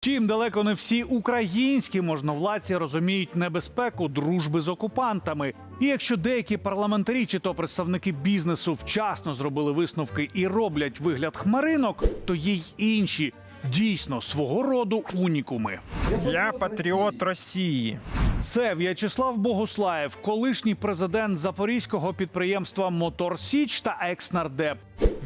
Втім, далеко не всі українські можновладці розуміють небезпеку дружби з окупантами. І якщо деякі парламентарі чи то представники бізнесу вчасно зробили висновки і роблять вигляд хмаринок, то є й інші дійсно свого роду унікуми. Я патріот Росії. Це В'ячеслав Богуслаєв, колишній президент запорізького підприємства Мотор Січ та екснардеп.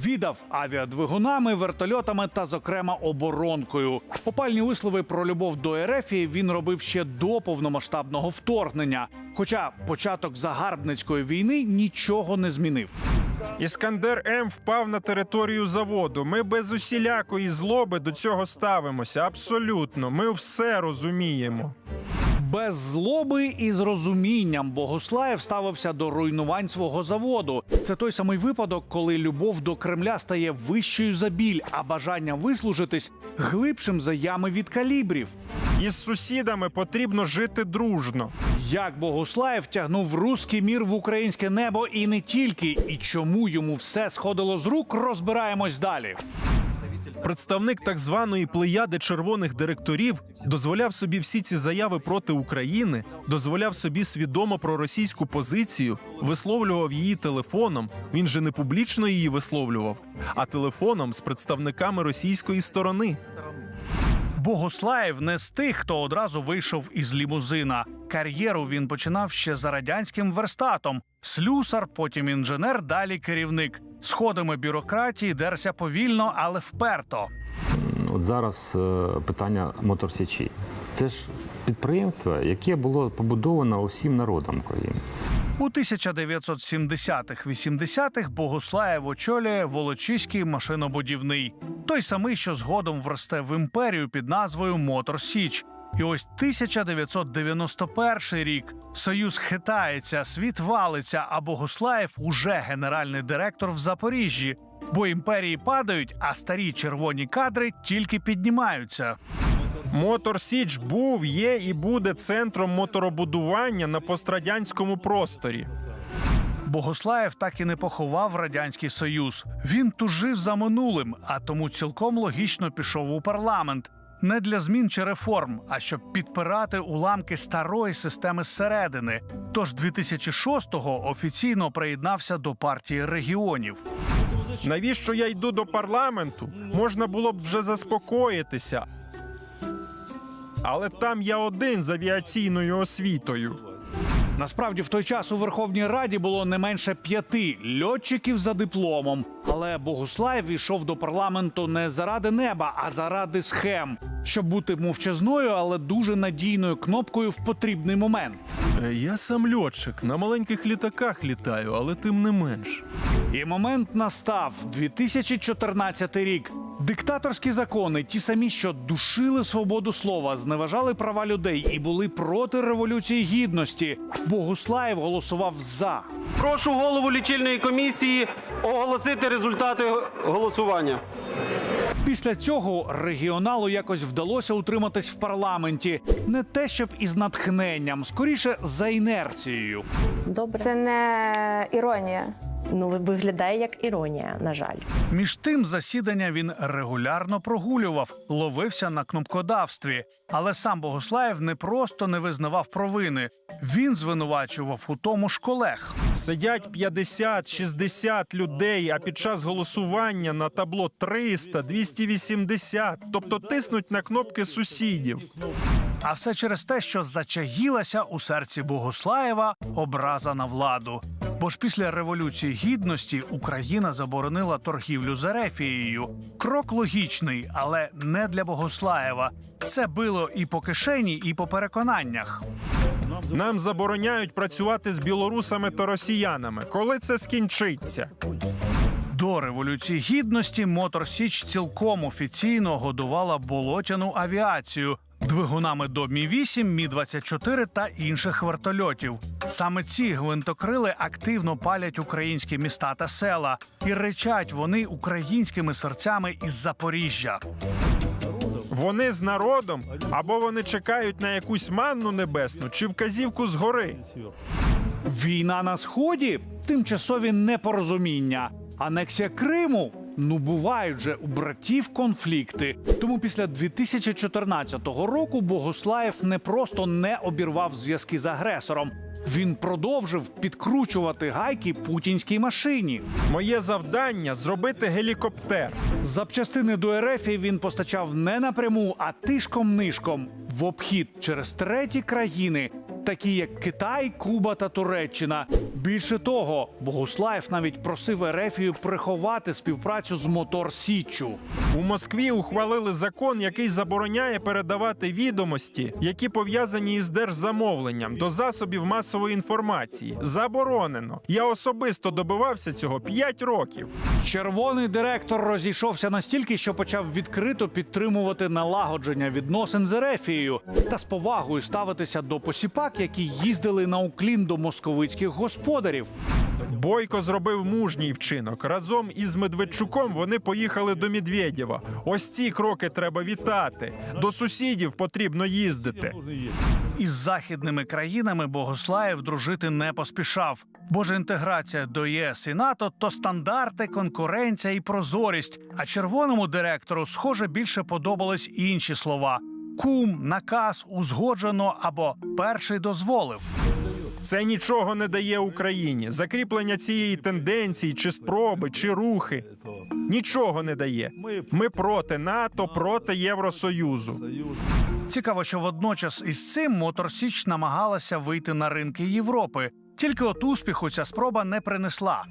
Віддав авіадвигунами, вертольотами та, зокрема, оборонкою. Опальні вислови про любов до РФ він робив ще до повномасштабного вторгнення. Хоча початок загарбницької війни нічого не змінив. Іскандер М впав на територію заводу. Ми без усілякої злоби до цього ставимося. Абсолютно, ми все розуміємо. Без злоби і з розумінням Богуслаєв ставився до руйнувань свого заводу. Це той самий випадок, коли любов до Кремля стає вищою за біль, а бажання вислужитись глибшим за ями від калібрів. Із сусідами потрібно жити дружно. Як Богуслаєв тягнув руський мір в українське небо і не тільки, і чому йому все сходило з рук, розбираємось далі. Представник так званої плеяди червоних директорів дозволяв собі всі ці заяви проти України, дозволяв собі свідомо про російську позицію, висловлював її телефоном. Він же не публічно її висловлював, а телефоном з представниками російської сторони. Богуслаєв не з тих, хто одразу вийшов із лімузина. Кар'єру він починав ще за радянським верстатом. Слюсар, потім інженер, далі керівник. Сходами бюрократії дерся повільно, але вперто. От зараз е, питання моторсічі. Це ж підприємство, яке було побудовано усім народом країни. У 1970-х-80-х Богуслаєв очолює Волочиський машинобудівний, той самий, що згодом вросте в імперію під назвою Мотор Січ. І ось 1991 рік союз хитається, світ валиться, а Богуслаєв уже генеральний директор в Запоріжжі. Бо імперії падають, а старі червоні кадри тільки піднімаються. Мотор Січ був, є і буде центром моторобудування на пострадянському просторі. Богуслаєв так і не поховав радянський союз. Він тужив за минулим, а тому цілком логічно пішов у парламент. Не для змін чи реформ, а щоб підпирати уламки старої системи зсередини. Тож 2006-го офіційно приєднався до партії регіонів. Навіщо я йду до парламенту? Можна було б вже заспокоїтися. Але там я один з авіаційною освітою. Насправді, в той час у Верховній Раді було не менше п'яти льотчиків за дипломом. Але Богуслаєв йшов до парламенту не заради неба, а заради схем, щоб бути мовчазною, але дуже надійною кнопкою в потрібний момент. Е, Я сам льотчик, на маленьких літаках літаю, але тим не менш. І момент настав 2014 рік. Диктаторські закони, ті самі, що душили свободу слова, зневажали права людей і були проти революції гідності. Богуслаєв голосував за. Прошу голову лічильної комісії оголосити результати голосування. Після цього регіоналу якось вдалося утриматись в парламенті. Не те, щоб із натхненням, скоріше за інерцією. Добре. Це не іронія. Ну, виглядає як іронія, на жаль. Між тим засідання він регулярно прогулював, ловився на кнопкодавстві. Але сам Богуслаєв не просто не визнавав провини. Він звинувачував у тому ж колег. Сидять 50-60 людей, а під час голосування на табло 300, 280. Тобто тиснуть на кнопки сусідів. А все через те, що зачаїлася у серці Богуслаєва образа на владу. Бо ж після революції гідності Україна заборонила торгівлю з Ерефією. Крок логічний, але не для Богуслаєва. Це било і по кишені, і по переконаннях. Нам забороняють працювати з білорусами та росіянами. Коли це скінчиться? До революції гідності Мотор Січ цілком офіційно годувала болотяну авіацію двигунами до Мі 8 Мі 24 та інших вертольотів. Саме ці гвинтокрили активно палять українські міста та села, і речать вони українськими серцями із Запоріжжя. Вони з народом або вони чекають на якусь манну небесну чи вказівку згори. Війна на сході тимчасові непорозуміння. Анексія Криму Ну, бувають же у братів конфлікти. Тому після 2014 року Богуслаєв не просто не обірвав зв'язки з агресором. Він продовжив підкручувати гайки путінській машині. Моє завдання зробити гелікоптер. Запчастини до РФ він постачав не напряму, а тишком-нишком в обхід через треті країни, такі як Китай, Куба та Туреччина. Більше того, Богуслаєв навіть просив Ерефію приховати співпрацю з Мотор Січчю. У Москві ухвалили закон, який забороняє передавати відомості, які пов'язані із держзамовленням до засобів масової інформації. Заборонено. Я особисто добивався цього 5 років. Червоний директор розійшовся настільки, що почав відкрито підтримувати налагодження відносин з Ерефією та з повагою ставитися до посіпак, які їздили на уклін до московицьких господарів. Бойко зробив мужній вчинок. Разом із Медведчуком вони поїхали до Медведєва. Ось ці кроки треба вітати. До сусідів потрібно їздити. Із західними країнами Богослаєв дружити не поспішав. Бо ж інтеграція до ЄС і НАТО то стандарти, конкуренція і прозорість. А червоному директору, схоже, більше подобались інші слова: кум, наказ, узгоджено або перший дозволив. Це нічого не дає Україні. Закріплення цієї тенденції, чи спроби, чи рухи. Нічого не дає. Ми проти НАТО, проти Євросоюзу. Цікаво, що водночас із цим Мотор Січ намагалася вийти на ринки Європи. Тільки от успіху ця спроба не принесла.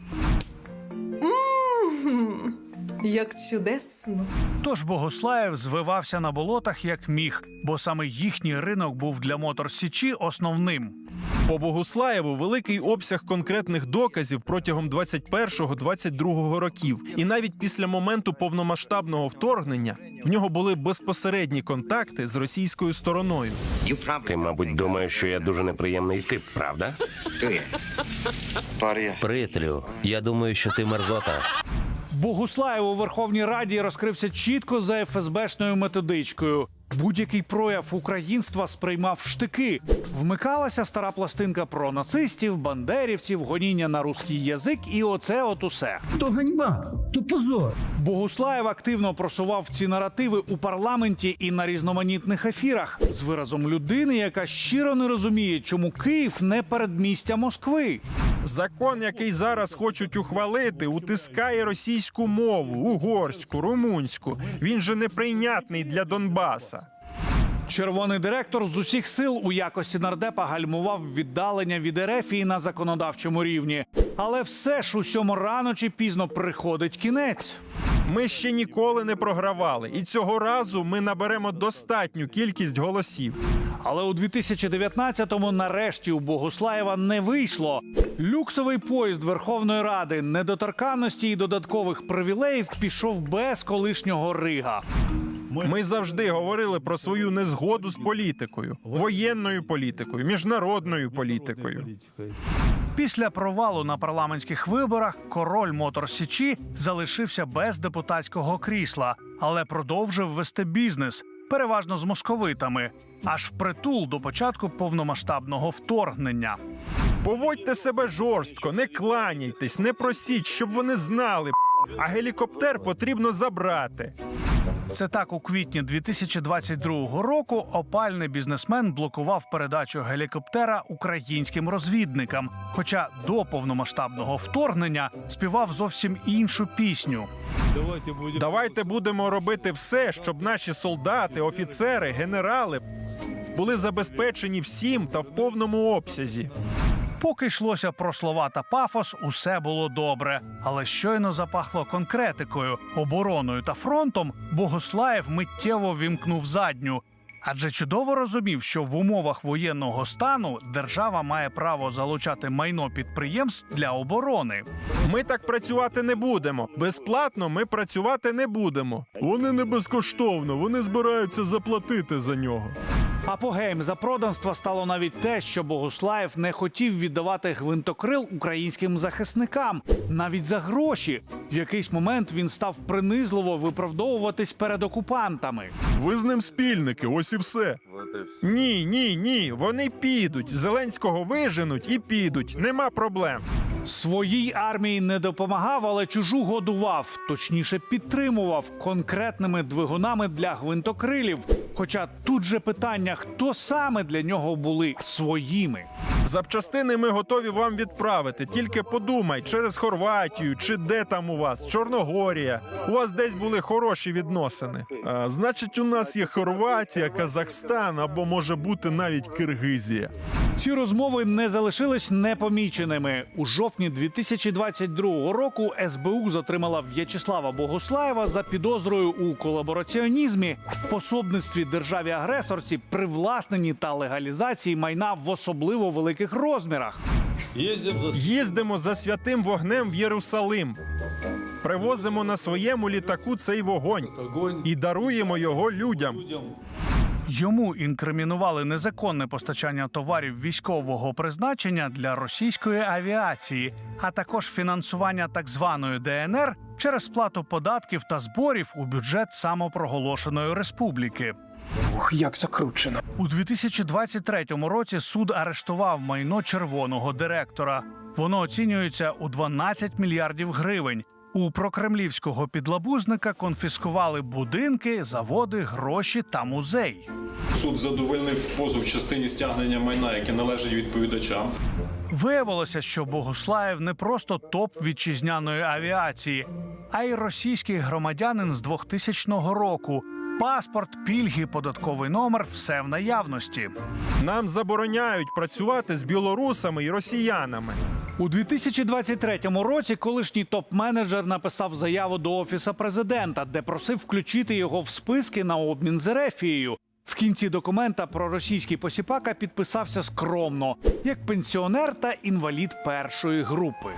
Як чудесно. Тож Богослаєв звивався на болотах як міг, бо саме їхній ринок був для Мотор Січі основним. По Богуслаєву великий обсяг конкретних доказів протягом 21-22 років, і навіть після моменту повномасштабного вторгнення в нього були безпосередні контакти з російською стороною. Ти, мабуть, думаєш, що я дуже неприємний тип, правда? Приятелю, я думаю, що ти мерзота. Богуслаєв у Верховній Раді розкрився чітко за ФСБшною методичкою. Будь-який прояв українства сприймав штики. Вмикалася стара пластинка про нацистів, бандерівців, гоніння на руський язик, і оце от усе. То ганьба, то позор. Богуслаєв активно просував ці наративи у парламенті і на різноманітних ефірах з виразом людини, яка щиро не розуміє, чому Київ не передмістя Москви. Закон, який зараз хочуть ухвалити, утискає російську мову, угорську, румунську. Він же неприйнятний для Донбаса. Червоний директор з усіх сил у якості нардепа гальмував віддалення від Ерефії на законодавчому рівні. Але все ж усьому рано чи пізно приходить кінець. Ми ще ніколи не програвали, і цього разу ми наберемо достатню кількість голосів. Але у 2019-му нарешті у Богуслаєва не вийшло. Люксовий поїзд Верховної Ради недоторканності і додаткових привілеїв пішов без колишнього Рига. Ми завжди говорили про свою незгоду з політикою, воєнною політикою, міжнародною політикою. Після провалу на парламентських виборах король Мотор Січі залишився без депутатського крісла, але продовжив вести бізнес, переважно з московитами, аж впритул до початку повномасштабного вторгнення. Поводьте себе жорстко, не кланяйтесь, не просіть, щоб вони знали. А гелікоптер потрібно забрати. Це так у квітні 2022 року опальний бізнесмен блокував передачу гелікоптера українським розвідникам. Хоча до повномасштабного вторгнення співав зовсім іншу пісню. Давайте будемо робити все, щоб наші солдати, офіцери, генерали були забезпечені всім та в повному обсязі. Поки йшлося про слова та пафос, усе було добре, але щойно запахло конкретикою, обороною та фронтом. Богослаєв миттєво вімкнув задню. Адже чудово розумів, що в умовах воєнного стану держава має право залучати майно підприємств для оборони. Ми так працювати не будемо. Безплатно ми працювати не будемо. Вони не безкоштовно, вони збираються заплатити за нього. Апогеєм запроданства стало навіть те, що Богуслаєв не хотів віддавати гвинтокрил українським захисникам навіть за гроші. В якийсь момент він став принизливо виправдовуватись перед окупантами. Ви з ним спільники, ось і все. Ні, ні, ні. Вони підуть. Зеленського виженуть і підуть. Нема проблем. Своїй армії не допомагав, але чужу годував, точніше підтримував конкретними двигунами для гвинтокрилів. Хоча тут же питання, хто саме для нього були своїми. Запчастини ми готові вам відправити. Тільки подумай, через Хорватію чи де там у вас, Чорногорія. У вас десь були хороші відносини. А, значить, у нас є Хорватія, Казахстан або може бути навіть Киргизія. Ці розмови не залишились непоміченими. У жовтні 2022 року СБУ затримала В'ячеслава Богуслаєва за підозрою у колабораціонізмі, пособництві державі-агресорці, привласненні та легалізації майна в особливо великих розмірах. Їздимо за святим вогнем в Єрусалим. Привозимо на своєму літаку цей вогонь і даруємо його людям. Йому інкримінували незаконне постачання товарів військового призначення для російської авіації, а також фінансування так званої ДНР через сплату податків та зборів у бюджет самопроголошеної республіки. Ух, як закручено. У 2023 році суд арештував майно червоного директора. Воно оцінюється у 12 мільярдів гривень. У прокремлівського підлабузника конфіскували будинки, заводи, гроші та музей. Суд задовольнив позов в частині стягнення майна, яке належить відповідачам. Виявилося, що Богуслаєв не просто топ вітчизняної авіації, а й російський громадянин з 2000 року. Паспорт, пільги, податковий номер все в наявності. Нам забороняють працювати з білорусами і росіянами. У 2023 році колишній топ-менеджер написав заяву до офіса президента, де просив включити його в списки на обмін з Ерефією. В кінці документа про російський посіпака підписався скромно як пенсіонер та інвалід першої групи.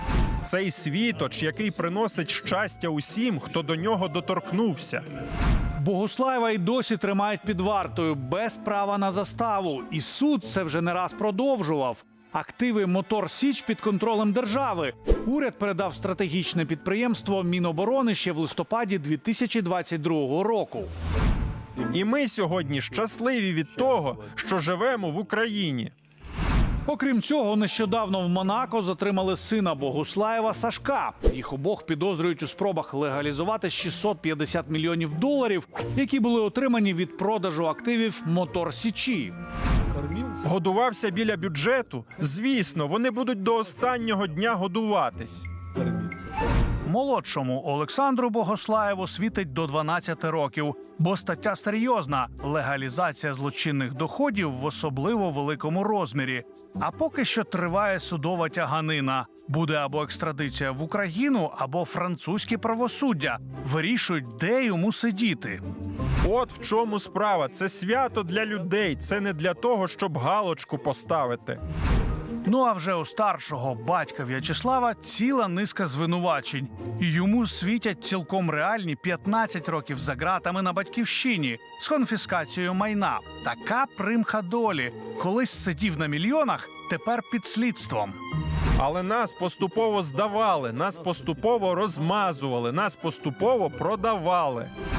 Цей світоч, який приносить щастя усім, хто до нього доторкнувся. Богуслаєва й досі тримають під вартою без права на заставу, і суд це вже не раз продовжував. Активи Мотор Січ під контролем держави. Уряд передав стратегічне підприємство Міноборони ще в листопаді 2022 року. І ми сьогодні щасливі від того, що живемо в Україні. Окрім цього, нещодавно в Монако затримали сина Богуслаєва Сашка. Їх обох підозрюють у спробах легалізувати 650 мільйонів доларів, які були отримані від продажу активів Мотор Січі. Годувався біля бюджету. Звісно, вони будуть до останнього дня годуватись. Молодшому Олександру Богослаєву світить до 12 років, бо стаття серйозна легалізація злочинних доходів в особливо великому розмірі. А поки що триває судова тяганина. Буде або екстрадиція в Україну, або французьке правосуддя. Вирішують, де йому сидіти. От в чому справа. Це свято для людей. Це не для того, щоб галочку поставити. Ну а вже у старшого батька В'ячеслава ціла низка звинувачень, і йому світять цілком реальні 15 років за ґратами на батьківщині з конфіскацією майна. Така примха долі. Колись сидів на мільйонах, тепер під слідством. Але нас поступово здавали, нас поступово розмазували, нас поступово продавали.